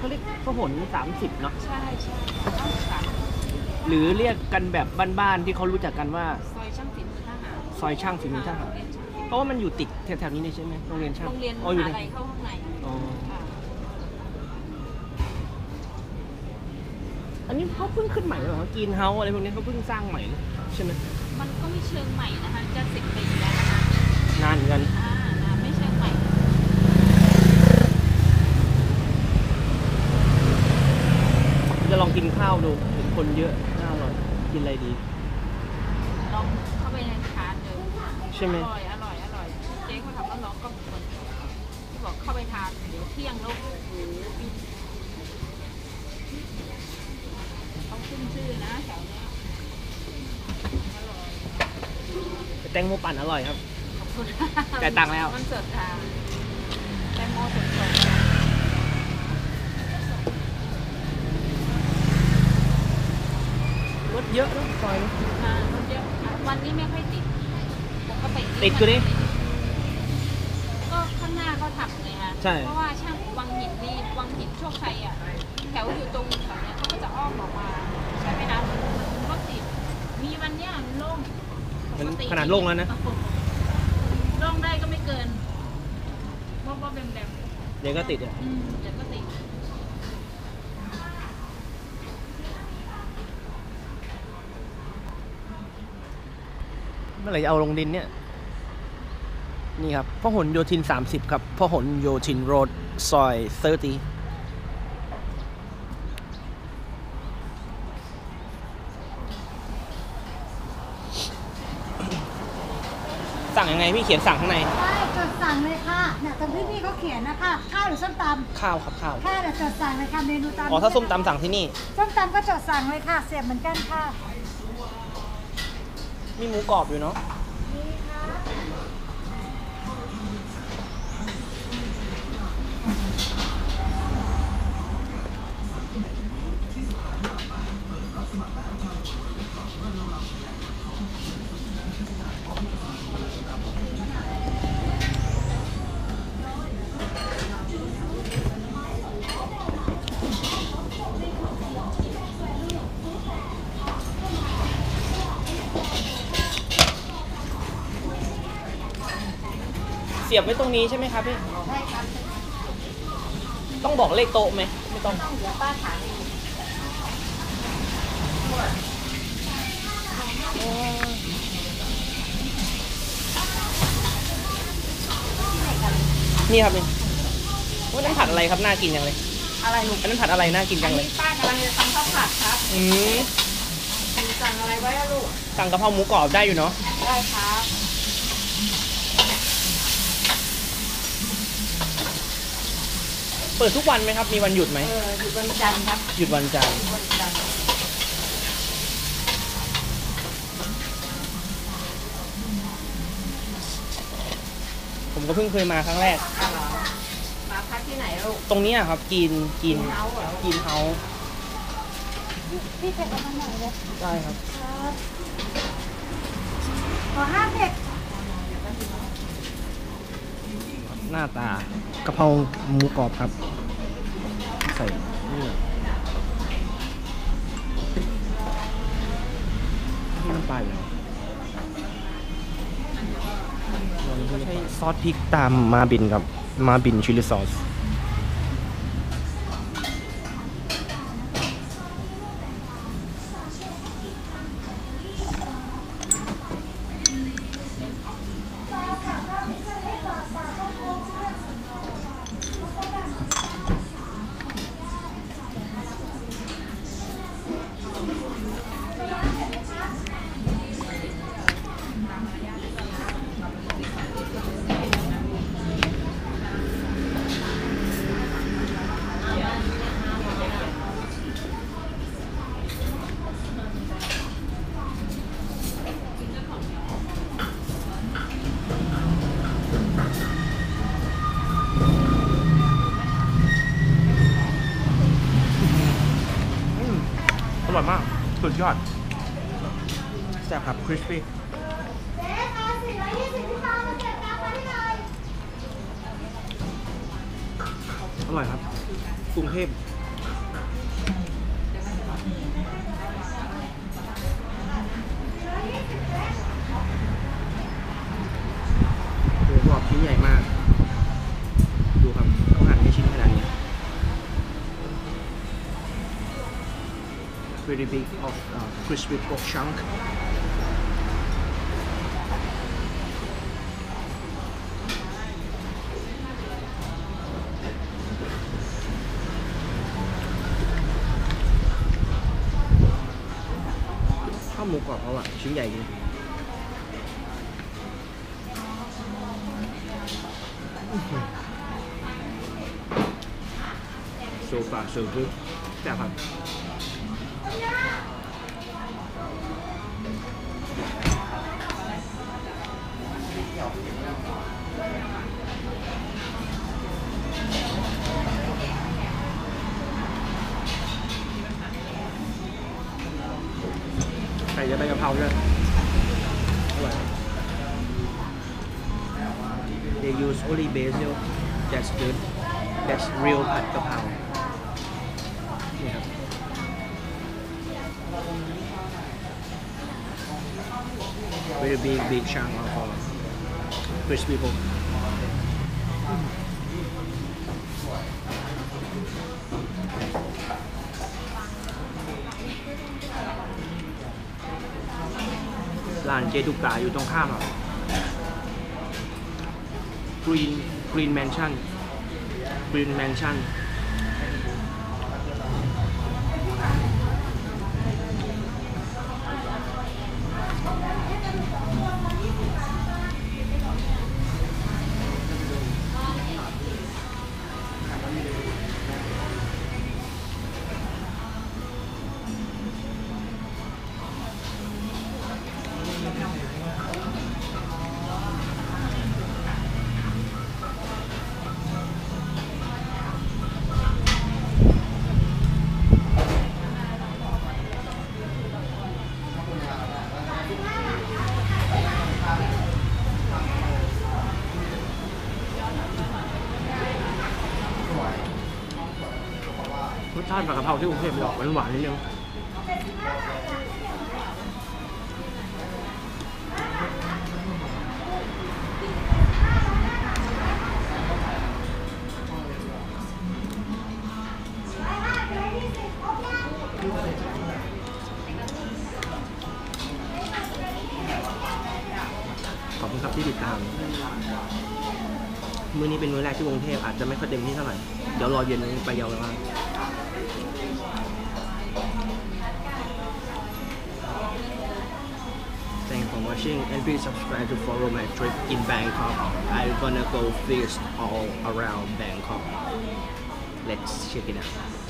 เขาเรียกพหลสามสิบเนาะใช่ใช่ต้องสามหรือเรียกกันแบบบ้านๆที่เขารู้จักกันว่าซอยช่างฝีมือทหารซอยช่างฝีมือทหารโรงเรียนช่างเพราะว่ามันอยู่ติดแถวๆนี้เลยใช่ไหมโรงเรียนช่างโรงเรียนมอ๋ออยู่หาในลัยเข้าข้างในอ๋อค่ะอันนี้เขาเพิ่งขึ้นใหม่เหรอกินเฮาอะไรพวกนี้เขาเพิ่งสร้างใหม่ใช่ไหมมันก็ไม่เชิงใหม่นะคะจะสิบปีแล้วนะคะนานเหมือนกันอ่านะไม่เชิงใหม่ จะลองกินข้าวดูเห็นคนเยอะน่าอร่อยกินอะไรดี ลองเข้าไปในทานเลยใช่ไหม อร่อย อร่อย อร่อย เจ๊เขาทำแล้วน้องก็เหมือนที่บอกเข้าไปทาน เดี๋ยวเที่ยงแล้วโอ้โหมีเขาขึ้นชื่อนะแถวเนี้ยอร่อยแตงโมปั่นอร่อยครับ ขอบคุณจ่ายตังค์แล้ว มันสดค่ะแตงโมสดๆ รถ เยอะนะซอยนี้มารถเยอะวันนี้ไม่ค่อยติดปกติติดอยู่ดิก็ข้างหน้าเขาทำไงฮะใช่ เพราะว่าช่างวังหินนี่วังหินโชคชัยอะแถวอยู่ตรงแถวเนี้ยเขาก็จะอ้อมออกมาใช่ไหมนะรถติดมีวันเนี้ยมันโล่งมันปกติขนาดโล่งแล้วนะ โล่งได้ก็ไม่เกินว่าว่าแบมแบมเดี๋ยวก็ติดอะ อืมเดี๋ยวก็ติด เมื่อไหร่จะเอาลงดินเนี่ย นี่ครับพหลโยธิน 30 ครับพหลโยธินโรดซอย30สั่งยังไงพี่เขียนสั่งข้างใน ได้จดสั่งเลยค่ะเนี่ยตรงที่พี่เขาเขียนนะคะข้าวหรือส้มตข้าวครับข้าวำข้าวเนี่ยจดสั่งเลยค่ะเมนูตามอ๋อถ้าส้มตำสั่งที่นี่ส้มตำก็จดสั่งเลยค่ะ เสียบเหมือนกันค่ะ มีหมูกรอบอยู่เนาะ สียบไว้ตรงนี้ใช่ไหมครับพี่ ใช่ครับต้องบอกเลขโต๊ะไหมไม่ต้อง ต้องเดี๋ยวป้าถามเองนี่ครับนี่ว่านั่นผัดอะไรครับน่ากินจังเลย อะไรลูกอันนั้นผัดอะไรน่ากินอัจันงเลยนี้ป้ากำลังจะทำข้าวผัดครับอืมสั่งอะไรไว้อะลูกสั่งกะเพราหมูกรอบได้อยู่เนาะได้ครับ ปิดทุกวันไหมครับ มีวันหยุดไหม เอออยู่วันจันทร์ครับหยุดวันจันทร์ วันจันทร์ผมก็เพิ่งเคยมาครั้งแรก อ่าเหรอมาพักที่ไหนลูกตรงเนี้ยครับกินกินเฮาเหรอกินเฮาพี่เผ็ดประมาณไหนเลยได้ครับ ครับขอห้าเผ็ดหน้าตากะเพราหมูกรอบครับใส่นี่ที่น้ำปลาอยู่แล้วใช้ซอสพริกตามมาบินกับ มาบินชิลลี่ซอส อดแซ่บครับคริสปี้อร่อยครับกรุงเทพ pretty big of uh, crispy pork chunk ข้าวหมูกรอบเขาอะ ชิ้นใหญ่ดี โซฟาโซฟึแต่บครับ ใส่จะไปกะเพราด้วยอร่อย They use only basil that's good that's real ผัดกะเพรานี่ครับ very big big chunk of uh, crispy pork านเจดุกาอยู่ตรงข้ามอะกรีนกรีนแมนชั่นกรีนแมนชั่นาติผัดกะเพราที่กรุงเทพจะอกหวานๆนิดนึงขอบคุณครับที่ติดตาม มื้อนี้เป็นมื้อแรกที่กรุงเทพอาจจะไม่ค่อยเต็มที่เท่าไหร่ เดี๋ยวรอเย็นไปเยาวราช Thanks for watching and please subscribe to follow my trip in Bangkok. I'm gonna go feast all around Bangkok. Let's check it out.